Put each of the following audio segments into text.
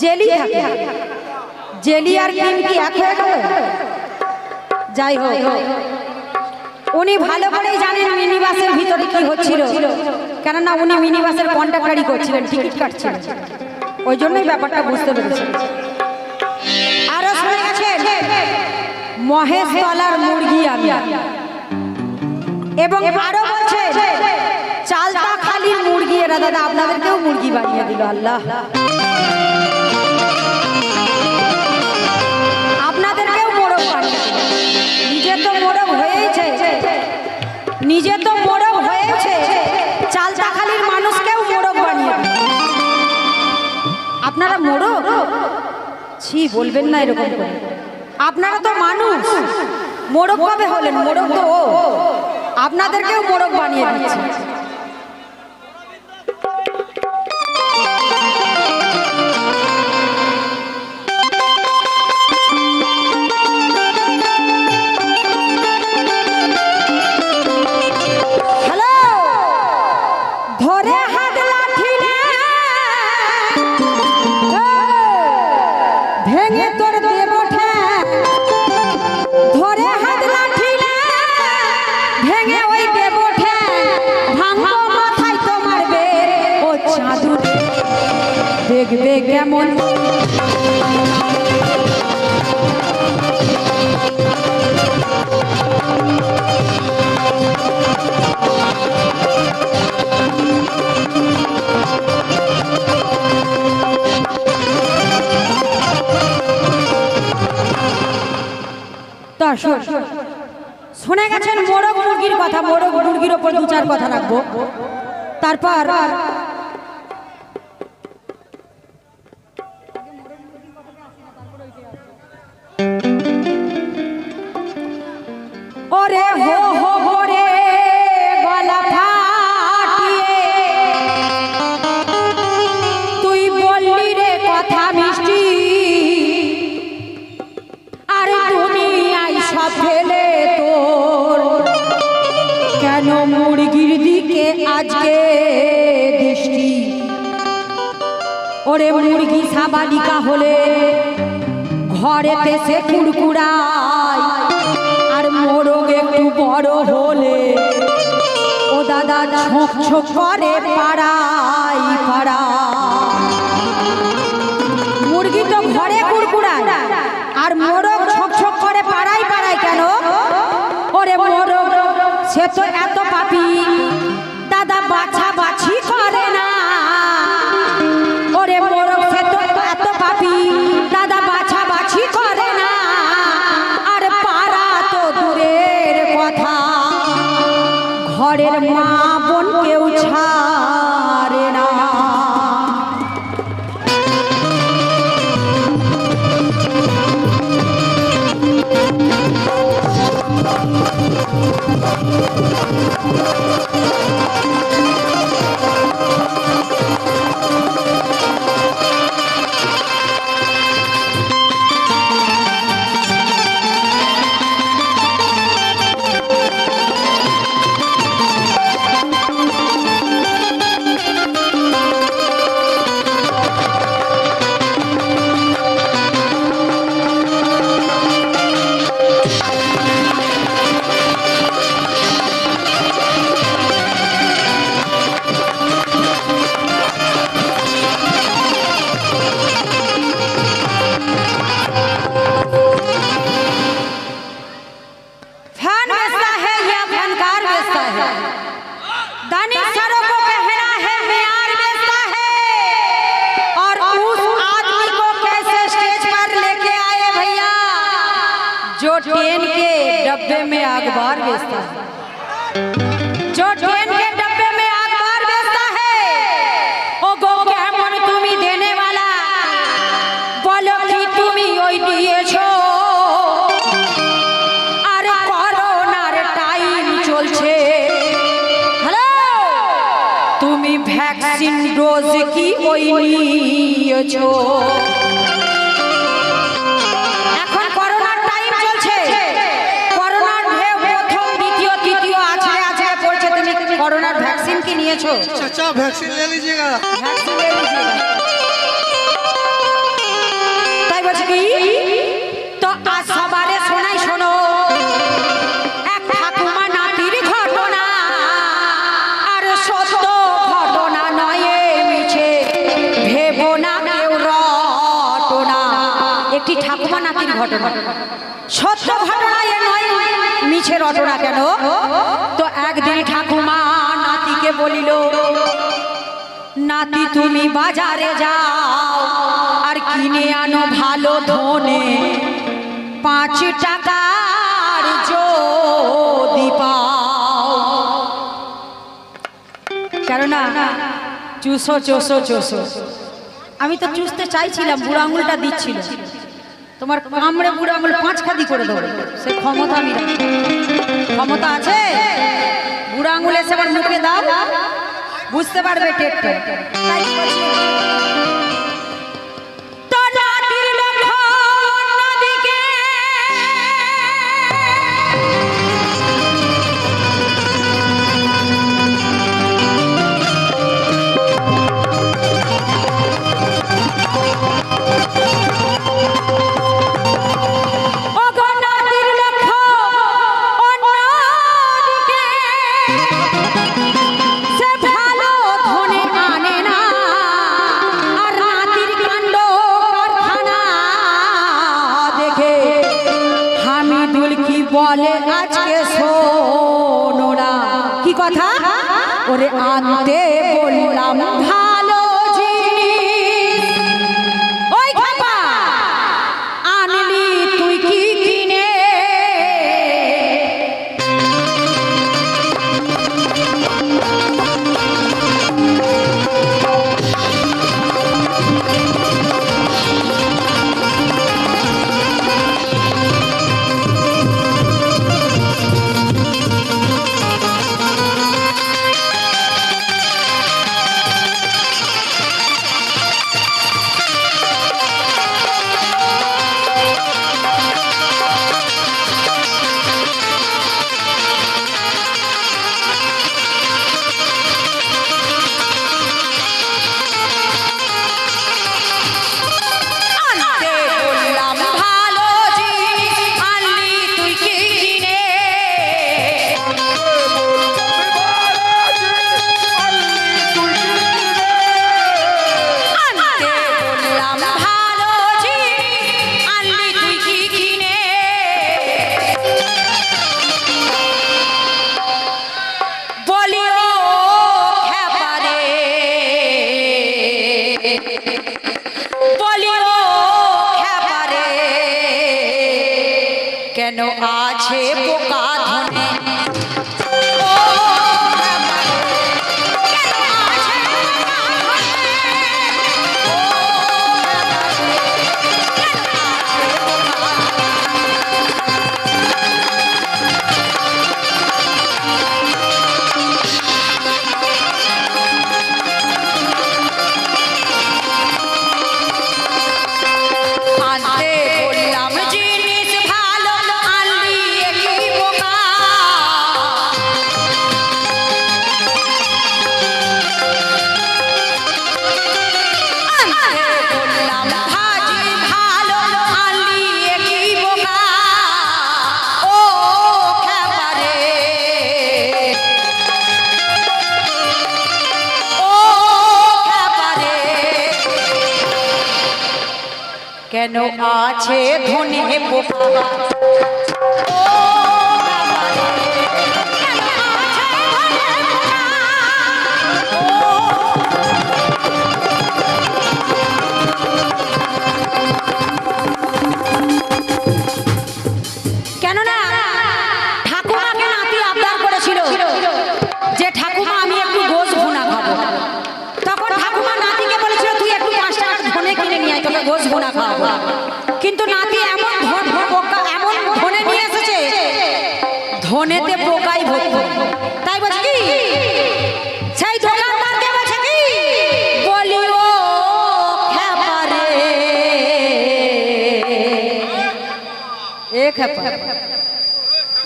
Jelly থাকে। Jelly আর Kim কি এক হয়ে গেল? যাই হোক। উনি ভালো করেই জানেন মিনি বাসের ভিতরে কি হচ্ছিল। কেননা উনি মিনি বাসের কন্ট্রাক্টারি করছিলেন টিকিট কাটছিলেন। ওই জন্যই ব্যাপারটা বুঝতে পেরেছেন। আরও শুনে গেছেন? মহেশ তলার মুরগি আমি। এবং আরও বলছে চালতা খালির দাদা, আপনাদেরকেও মুরগি বানিয়ে দিল, আল্লাহ। আপনাদেরকেও মোরগ বানিয়ে। নিজে তো মোরগ হয়েছে নিজে তো মোরগ হয়েছে চালতা খালির মানুষকেও মোরগ বানিয়ে আপনারা মোরগ? ছি, বলবেন না এরকম করে। আপনারা তো মানুষ। মোরগ কবে হলেন, মোরগ তো আপনাদেরকেও মোরগ বানিয়ে দিচ্ছে। দেখবে কেমন? শুনে গেছেন মোরগ মুরগির কথা, মোরগ মুরগির ওপর দু চার কথা রাখব। তারপর ওরে হো হো করে তুই কথা মিষ্টি। আর কেন মুরগির দিকে আজকে ওরে মুরগি সাবালিকা হলে ঘরেতে সে একটু বড় হলে ও দাদা ছোক ছোক করে পাড়াই পাড়া মুরগি তো ঘরে কুড়কুড়ায়, আর মোরগ ছোক ছোক করে পাড়াই পাড়াই কেন? ওরে মোরগ, সে তো এত পাপি। ঘরের মা বোন কেউ ছাড়ে না। ভ্যাকসিন ডোজ কি ওই নিয়েছো এখন করোনার টাইম চলছে করোনার ঢেউ প্রথম দ্বিতীয় তৃতীয় আছে আছে পড়ছে তুমি করোনার ভ্যাকসিন কি নিয়েছো चाचा वैक्सीन ले लीजिएगा ভ্যাকসিন ले लीजिएगा। একটি ঘটনা। সত্য ঘটনা এ নয় মিছে রটনা কেন? তো একদিন ঠাকুমা নাতিকে বলিল, নাতি, তুমি বাজারে যাও, আর কিনে আনো ভালো ধনে। পাঁচ টাকার যদি পাও। কেননা, চুষো চুষো চুষো। আমি তো চুষতে চাইছিলাম, বুড়ো আঙুলটা দিচ্ছিল। তোমার কামড়ে বুড়ো আঙুল পাঁচ খাদি করে দেবো সে ক্ষমতা আমি ক্ষমতা আছে? বুড়ো আঙুল এসে আমার মুখে দাও। বুঝতে পারবে তাই ওরে কেন আছে পোকা কেন আছে ধনে পোকা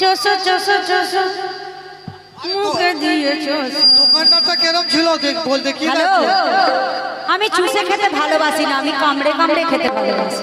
চোষো চোষো চোষো। মুখে দিয়ে চোষো। দোকানদারটা কেরম ছিল? দেখ বল দেখি। আমি চুষে খেতে ভালোবাসি না আমি কামড়ে কামড়ে খেতে ভালোবাসি।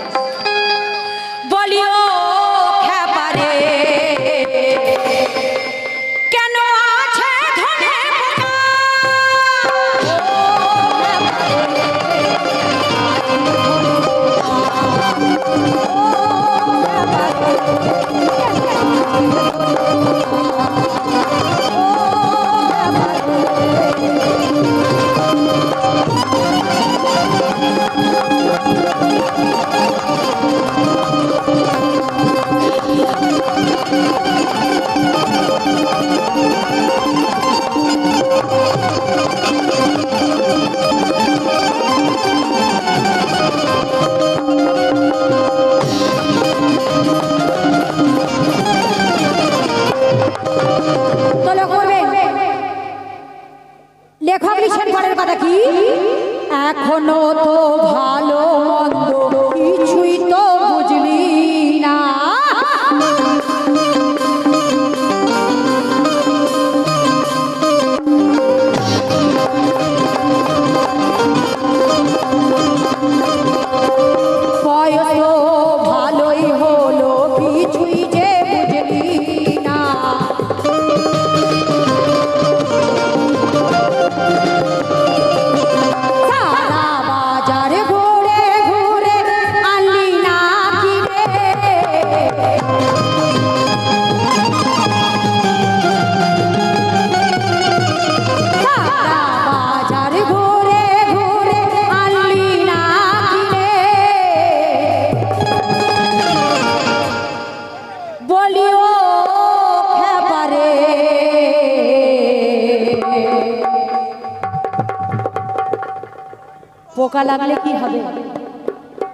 পোকা লাগলে কি হবে?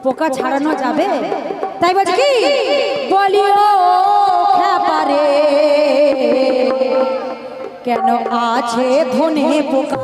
পোকা ছাড়ানো যাবে? তাই বলছি কি? বলিও খাপারে কেন আছে ধনে পোকা?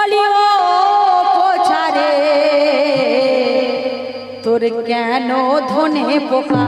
বলি ও তোর কেন ধনে পোকা